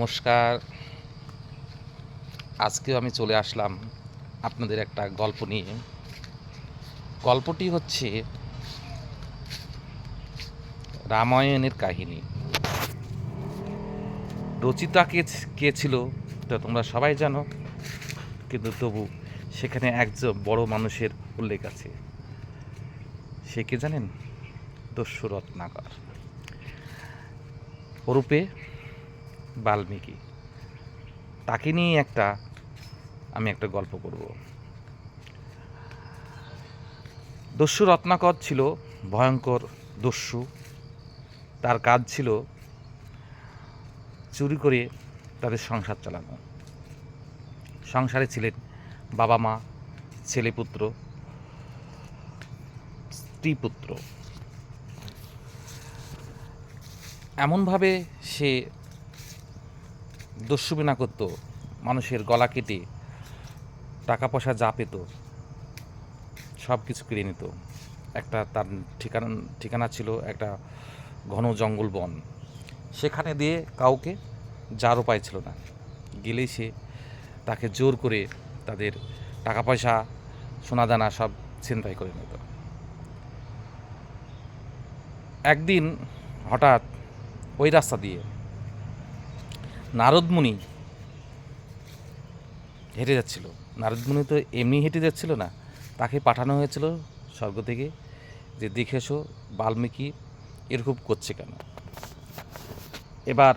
নমস্কার। আজকেও আমি চলে আসলাম আপনাদের একটা গল্প নিয়ে। গল্পটি হচ্ছে রামায়ণের কাহিনী। রচিতা কে কে ছিল তা তোমরা সবাই জানো, কিন্তু তবু সেখানে একজন বড় মানুষের উল্লেখ আছে। সে কে জানেন? দস্যু ওরূপে বাল্মীকি। তাকে নিয়ে একটা আমি একটা গল্প করব। দস্যু রত্নাকর ছিল ভয়ঙ্কর দস্যু। তার কাজ ছিল চুরি করে তাদের সংসার চালানো। সংসারে ছিলেন বাবা মা, ছেলে পুত্র, স্ত্রী পুত্র। এমনভাবে সে দস্যুবিনা করত, মানুষের গলা কেটে টাকা পয়সা যা পেত, সব কিছু কেড়ে নিত। একটা তার ঠিকানা ঠিকানা ছিল একটা ঘন জঙ্গল বন। সেখানে দিয়ে কাউকে যার উপায় ছিল না। গেলেই সে তাকে জোর করে তাদের টাকা পয়সা সোনাদানা সব ছিনতাই করে নিত। একদিন হঠাৎ ওই রাস্তা দিয়ে নারদমুনি। হেঁটে যাচ্ছিল। নারদমুনি তো এমনি হেঁটে যাচ্ছিল না। তাকে পাঠানো হয়েছিল স্বর্গ থেকে যে, দেখে এসো বাল্মীকি এরকম করছে কেন? এবার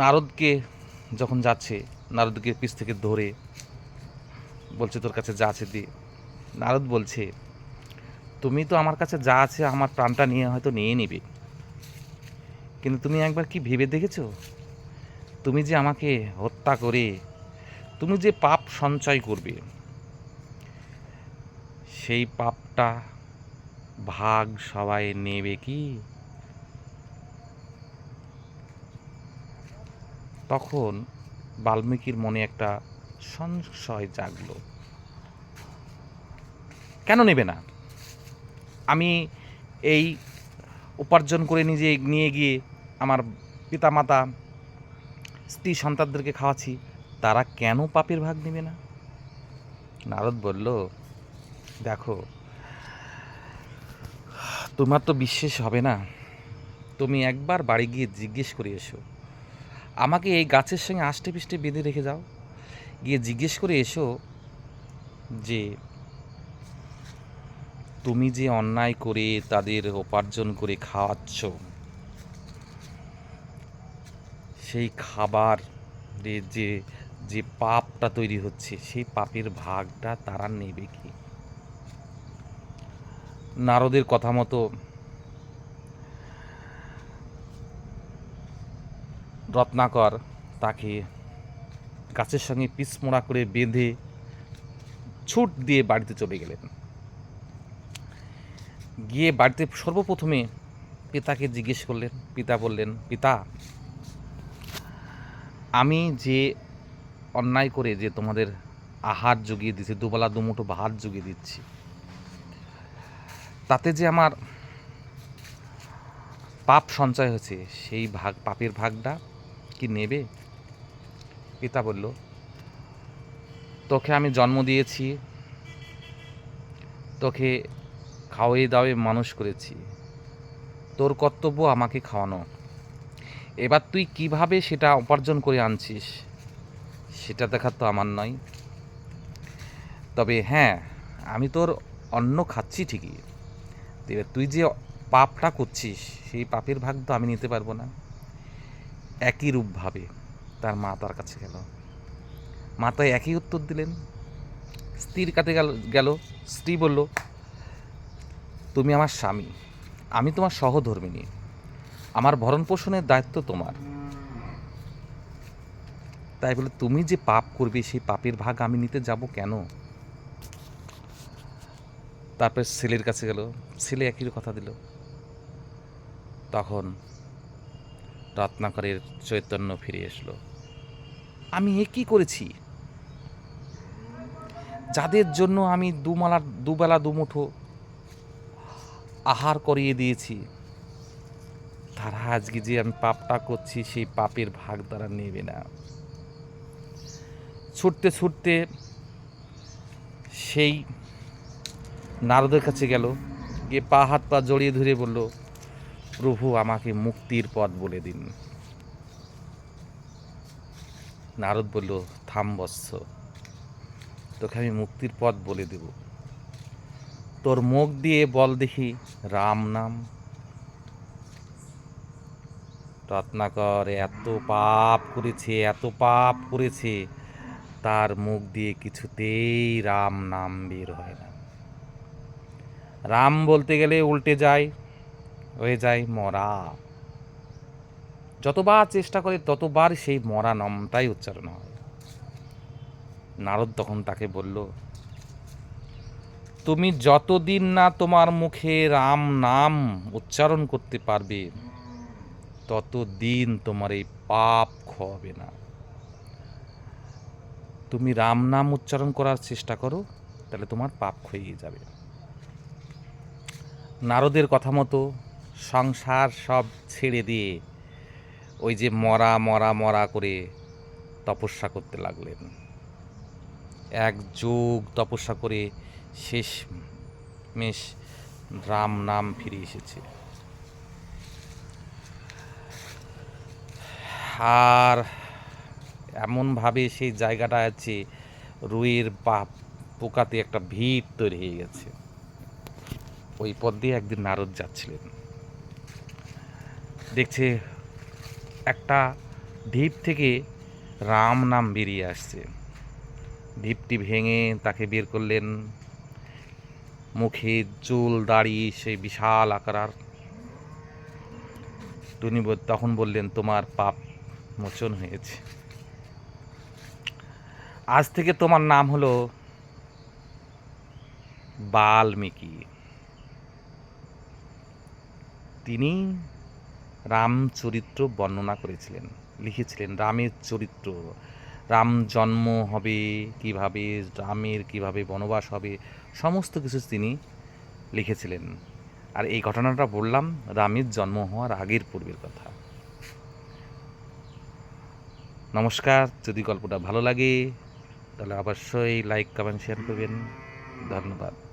নারদকে যখন যাচ্ছে, নারদকে পিছ থেকে ধরে বলছে, তোর কাছে যা আছে দি। নারদ বলছে, তুমি তো আমার কাছে যা আছে, আমার প্রাণটা নিয়ে হয়তো নিয়ে নিবে। কিন্তু তুমি একবার কি ভেবে দেখেছ? তুমি যে আমাকে হত্যা করে, তুমি যে পাপ সঞ্চয় করবে, সেই পাপটা ভাগ সবাই নেবে কি? তখন বাল্মীকির মনে একটা সংশয় জাগলো। কেন নেবে না? আমি এই উপার্জন করে নিজে নিয়ে গিয়ে আমার পিতা মাতা স্ত্রী সন্তানদেরকে খাওয়াচ্ছি, তারা কেন পাপের ভাগ নেবে না? নারদ বলল, দেখো, তোমার তো বিশ্বাস হবে না। তুমি একবার বাড়ি গিয়ে জিজ্ঞেস করে এসো। আমাকে এই গাছের সঙ্গে আষ্টে পিষ্টে বেঁধে রেখে যাও। গিয়ে জিজ্ঞেস করে এসো যে, তুমি যে অন্যায় করে তাদের উপার্জন করে খাওয়াচ্ছ সেই খাবার যে যে পাপটা তৈরি হচ্ছে, সেই পাপের ভাগটা তারা নেবে কি? নারদের কথা মতো রত্নাকর তাকে গাছের সঙ্গে পিসমোড়া করে বেঁধে ছুট দিয়ে বাড়িতে চলে গেলেন। গিয়ে বাড়িতে সর্বপ্রথমে পিতাকে জিজ্ঞেস করলেন, পিতা বললেন, পিতা আমি যে অন্যায় করে যে তোমাদের আহার জুগিয়ে দিচ্ছি দুবেলা দুমুঠো ভাত জুগিয়ে দিচ্ছি, তাতে যে আমার পাপ সঞ্চয় হয়েছে, সেই ভাগ, পাপের ভাগটা কি নেবে? পিতা বলল, তোকে আমি জন্ম দিয়েছি, তোকে খাওয়াই দাওয়াই মানুষ করেছি, তোর কর্তব্য আমাকে খাওয়ানো। এবার তুই কীভাবে সেটা উপার্জন করে আনছিস, সেটা দেখার তো আমার নয়। তবে হ্যাঁ আমি তোর অন্ন খাচ্ছি ঠিকই। এবার তুই যে পাপটা করছিস, সেই পাপের ভাগ তো আমি নিতে পারব না। একই রূপভাবে তার মা তার কাছে গেল। মা তাই একই উত্তর দিলেন। স্ত্রীর কাছে গেল গেল। স্ত্রী বলল, তুমি আমার স্বামী। আমি তোমার সহধর্মিনী আমার ভরণ পোষণের দায়িত্ব তোমার। তাই বলে তুমি যে পাপ করবে, সেই পাপের ভাগ আমি নিতে যাব কেন? তারপর ছেলের কাছে গেল, ছেলে একই কথা দিল। তখন রত্নাকরের চৈতন্য ফিরে এসলো। আমি এ কি করেছি? যাদের জন্য আমি দুমালা, দুবেলা দুমুঠো আহার করিয়ে দিয়েছি তারা আজকে যে আমি পাপটা করছি, সেই পাপের ভাগ তারা নেবে না। ছুটতে ছুটতে সেই নারদের কাছে গেল, গিয়ে পা হাত পা জড়িয়ে ধরে বলল, প্রভু, আমাকে মুক্তির পথ বলে দিন। নারদ বলল, থাম বৎস, তোকে আমি মুক্তির পথ বলে দেব। তোর মুখ দিয়ে বল দেখি, রাম নাম রত্নাকর এত পাপ করেছে, এত পাপ করেছে। তার মুখ দিয়ে কিছুতেই রাম নাম বের হয় না। রাম বলতে গেলে উল্টে যায়, হয়ে যায় মরা। যতবার চেষ্টা করে, ততবার সেই মরা নামটাই উচ্চারণ হয়। নারদ তখন তাকে বলল, তুমি যতদিন না তোমার মুখে রাম নাম উচ্চারণ করতে পারবে ততদিন তোমার এই পাপ খোয়াবে না। তুমি রাম নাম উচ্চারণ করার চেষ্টা করো, তাহলে তোমার পাপ ক্ষয়ে যাবে। নারদের কথা মতো সংসার সব ছেড়ে দিয়ে ওই যে মরা মরা মরা করে তপস্যা করতে লাগলেন। এক যুগ তপস্যা করে শেষ মেশ রাম নাম ফিরে এসেছে। আর এমনভাবে সেই জায়গাটা আছে রুইয়ের বা পোকাতে একটা ভিড় তৈরি হয়ে গেছে। ওই পথ দিয়ে একদিন নারদ যাচ্ছিলেন। দেখছে একটা ঢিপ থেকে রাম নাম বেরিয়ে আসছে। ঢিপটি ভেঙে তাকে বের করলেন। মুখে চুল, দাড়ি, সেই বিশাল আকার। তিনি তখন বললেন, তোমার পাপ মোচন হয়েছে। আজ থেকে তোমার নাম হলো বাল্মীকি। তিনি রামচরিত্র বর্ণনা করেছিলেন, লিখেছিলেন রামের চরিত্র। রাম জন্ম হবে কীভাবে, রামের কীভাবে বনবাস হবে, সমস্ত কিছু তিনি লিখেছিলেন। আর এই ঘটনাটা বললাম, রামের জন্ম হওয়ার আগের পূর্বের কথা। নমস্কার যদি গল্পটা ভালো লাগে তাহলে অবশ্যই লাইক কমেন্ট শেয়ার করবেন। ধন্যবাদ।